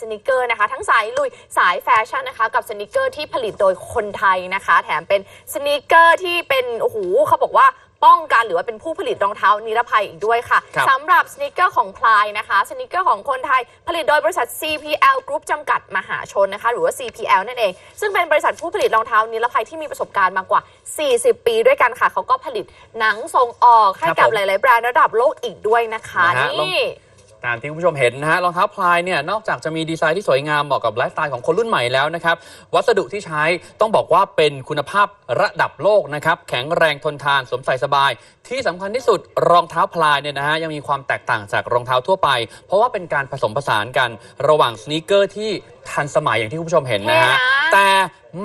สนิเกอร์นะคะ ทั้งสายลุยสายแฟชั่นนะคะ กับสนิเกอร์ที่ผลิตโดยคนไทยนะคะ แถมเป็นสนิเกอร์ที่เป็นโอ้โหเขาบอกว่าป้องกันหรือว่าเป็นผู้ผลิตรองเท้านิรภัยอีกด้วยค่ะครับสำหรับสนิเกอร์ของพลายนะคะสนิเกอร์ของคนไทย ผลิตโดยบริษัท CPL Group จำกัดมหาชนนะคะ หรือว่า CPL นั่นเอง ซึ่งเป็นบริษัทผู้ผลิตรองเท้านิรภัยที่มีประสบการณ์มากว่า 40 ปีด้วยกันค่ะ เขาก็ผลิตหนังส่งออกให้ครับกับผมหลาย ๆ แบรนด์ระดับโลกอีกด้วยนะคะนะฮะลองนี่ ตามที่คุณผู้ชมเห็นนะฮะรองเท้าพลายเนี่ยนอกจากจะมีดีไซน์ที่สวยงามเหมาะกับไลฟ์สไตล์ของคนรุ่นใหม่แล้วนะครับวัสดุที่ใช้ต้องบอกว่าเป็นคุณภาพระดับโลกนะครับแข็งแรงทนทานสวมใส่สบาย ที่สำคัญที่สุดรองเท้าพลายเนี่ยนะฮะยังมีความแตกต่างจากรองเท้าทั่วไป เพราะว่าเป็นการผสมผสานกันระหว่างสนีกเกอร์ที่ทันสมัยอย่างที่คุณผู้ชมเห็นนะฮะเท่นะแต่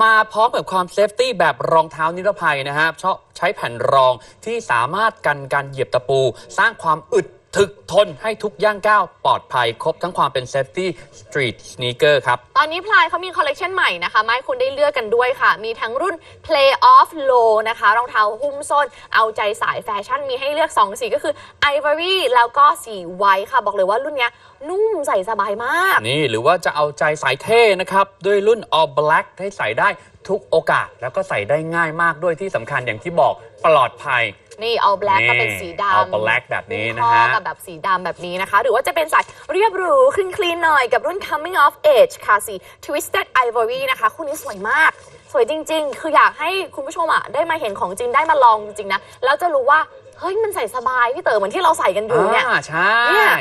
มาพร้อมกับความเซฟตี้แบบรองเท้านิรภัยนะฮะชอบใช้แผ่นรองที่สามารถกันการเหยียบตะปู สร้างความอึด ถึกทนให้ทุกย่างก้าวปลอดภัยครบทั้งความเป็นเซฟตี้สตรีทสนีกเกอร์ครับ ตอนนี้พลายเขามีคอลเลกชันใหม่นะคะมาให้คุณได้เลือกกันด้วยค่ะ มีทั้งรุ่น Play Off Low นะคะ รองเท้าหุ้มส้น เอาใจสายแฟชั่นมีให้เลือก 2 สีก็คือ Ivory แล้วก็สีไวท์ค่ะ บอกเลยว่ารุ่นเนี้ยนุ่มใส่สบายมาก นี่หรือว่าจะเอาใจสายเท่นะครับ ด้วยรุ่น All Black ให้ใส่ได้ทุกโอกาสแล้วก็ใส่ได้ง่ายมากด้วยที่สำคัญอย่างที่บอกปลอดภัย นี่เอาแบล็กนี่ก็เป็นสีดำเอา black แบบนี้นะคอฮะกับแบบสีดำแบบนี้นะคะ หรือว่าจะเป็นสายเรียบหรูคลีนคลีนหน่อยกับรุ่น coming of age ค่ะสี twisted ivory นะคะ คู่นี้สวยมาก สวยจริง ๆ คืออยากให้คุณผู้ชมอะได้มาเห็นของจริงได้มาลองจริงๆนะ แล้วจะรู้ว่า เฮ้ย มันใส่สบายพี่เต๋อเหมือนที่เราใส่กันอยู่เนี่ย อ่าใช่ เนี่ย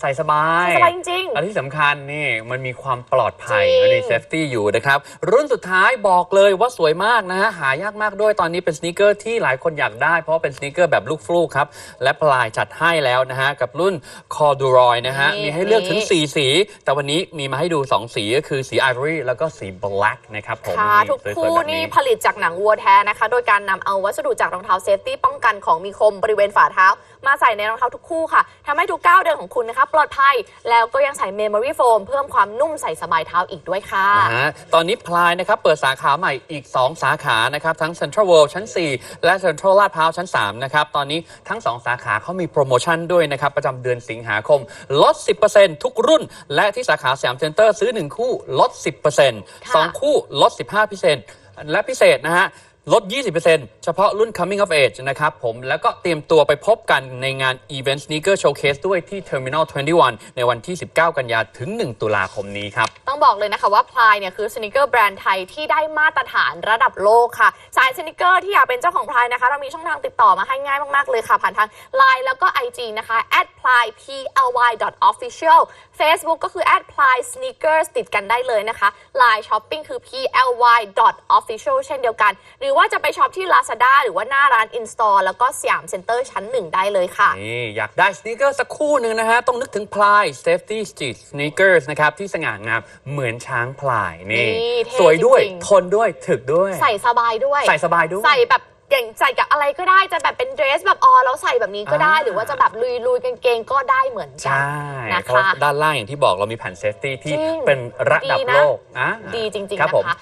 ใส่สบายใส่สบายจริงๆ อันที่สำคัญนี่มันมีความปลอดภัยจริง มันมีเซฟตี้อยู่นะครับ รุ่นสุดท้ายบอกเลยว่าสวยมากนะฮะ หายากมากด้วยตอนนี้เป็นสน e เกอร์ที่หลายคนอยากได้ เพราะว่าเป็นสน e เกอร์แบบลูกฟลูกครับ และปลายจัดให้แล้วนะฮะ กับรุ่น c o r d u r o y นะฮะ นี่มีให้เลือกถึง นี่ 4 สี แต่วันนี้มีมาให้ดู 2 สีก็คือสี Ivory แล้วก็สี Black นะครับผมค่ะนี่ทุกสวยๆคู่แบบนี่ผลิตจากหนังวัวแท้นะคะ โดยการนำเอาวัสดุจากรองเท้าเซฟตี้ป้องกันของมีคมบริเวณฝ่าเท้า มาใส่ในรองเท้าทุกคู่ค่ะทำให้ทุกก้าวเดินของคุณนะคะปลอดภัย แล้วก็ยังใส่เมมโมรี่โฟมเพิ่มความนุ่มใส่สบายเท้าอีกด้วยค่ะ นะฮะตอนนี้พลายนะครับเปิดสาขาใหม่อีก 2 สาขานะครับทั้ง Central World ชั้น 4 และ Central ลาดพร้าวชั้น 3 นะครับ ตอนนี้ทั้ง 2 สาขาเขามีโปรโมชั่นด้วยนะครับ ประจำเดือนสิงหาคม ลด 10%ทุกรุ่น และที่สาขาสยามเซ็นเตอร์ซื้อ 1 คู่ลด 10%ค่ะ2คู่ลด 15%และพิเศษนะฮะ ลด 20%เฉพาะรุ่น coming of age นะครับผม แล้วก็เตรียมตัวไปพบกันในงาน Event Sneaker Showcase ด้วยที่ Terminal 21 ในวันที่ 19 กันยาถึง 1 ตุลาคมนี้ครับ ต้องบอกเลยนะคะว่าพลายเนี่ยคือสนิเกอร์แบรนด์ไทยที่ได้มาตรฐานระดับโลกค่ะ สายสนิเกอร์ที่อยากเป็นเจ้าของพลายนะคะ เรามีช่องทางติดต่อมาให้ง่ายมาก ๆ เลยค่ะ ผ่านทาง Line แล้วก็ IG นะคะ @ply ply official Facebook ก็คือ @ply sneakers ติดกันได้เลยนะคะ Line Shopping คือ ply official เช่นเดียวกันหรือว่าจะไปช็อปที่ Lazada หรือว่าหน้าร้าน In-store แล้วก็สยามเซ็นเตอร์ชั้นหนึ่งได้เลยค่ะ นี่ อยากได้สนีกเกอร์สักคู่หนึ่งนะฮะ ต้องนึกถึงพลาย Safety Street Sneakers นะครับ ที่สง่างามเหมือนช้างพลาย นี่ นี่เท่สวยด้วย จริงๆ ทนด้วย ถึกด้วย ใส่สบายด้วย ใส่สบายด้วย ใส่แบบอย่างใส่กับอะไรก็ได้จะแบบเป็นเดรสแบบออแล้วใส่แบบนี้ก็ได้ อ่า หรือว่าจะแบบลุยลุยๆกางเกงก็ได้เหมือนกัใช่นะเพราะคะ ด้านล่างอย่างที่บอกเรามีแผ่นเซฟตี้ที่จริงเป็นระดับดีนะ โลกอะดีจริงครับๆผนะมคะ